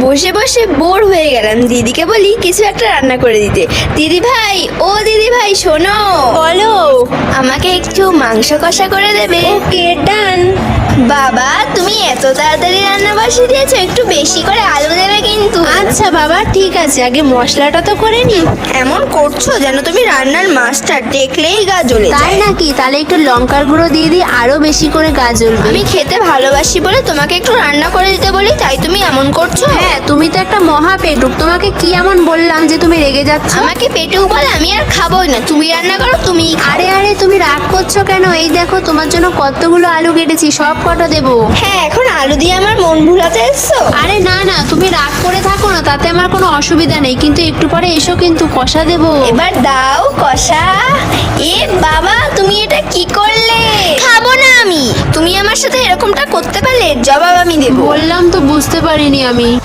বসে বসে বোর হয়ে গেলাম। দিদিকে বলি কিছু একটা রান্না করে দিতে। দিদি ভাই ও দিদি ভাই শোনো। বলো। আমাকে একটু মাংস কষা করে দেবে। ওকে ডান। বাবা তুমি এত তাড়াতাড়ি রান্না বসিয়ে দিয়েছ একটু বেশি করে আলু দেবে কিন্তু আচ্ছা বাবা ঠিক আছে আগে মশলাটা তো করে নি এমন করছ যেন তুমি রান্নার মাস্টার দেখলেই গা জ্বলে তাই নাকি? তাহলে একটু লঙ্কার গুঁড়ো দিয়ে দিই আরও বেশি করে গাছ জ্বলবে। আমি খেতে ভালোবাসি বলে তোমাকে একটু রান্না করে দিতে বলি তাই তুমি এমন করছ? হ্যাঁ তুমি তো একটা মহা পেটুক তোমাকে কি এমন বললাম যে তুমি রেগে যাচ্ছ? আমাকে পেটেও বলে আমি আর খাবোই না তুমি রান্না করো তুমি আরে আরে তুমি রাগ করছ কেন? এই দেখো তোমার জন্য কতগুলো আলু কেটেছি সব কটা দেবো। হ্যাঁ এখন আলু দিয়ে আমার মন ভুলাতে এসছো? আরে না না তুমি রাগ তাতে আমার কোনো অসুবিধা নেই কিন্তু একটু পরে এসো কিন্তু কষা দেব। এবার দাও কষা। এ বাবা তুমি এটা কি করলে? খাব না আমি। তুমি আমার সাথে এরকমটা করতে পারলে? জবাব আমি দেবো। বললাম তো বুঝতে পারিনি আমি।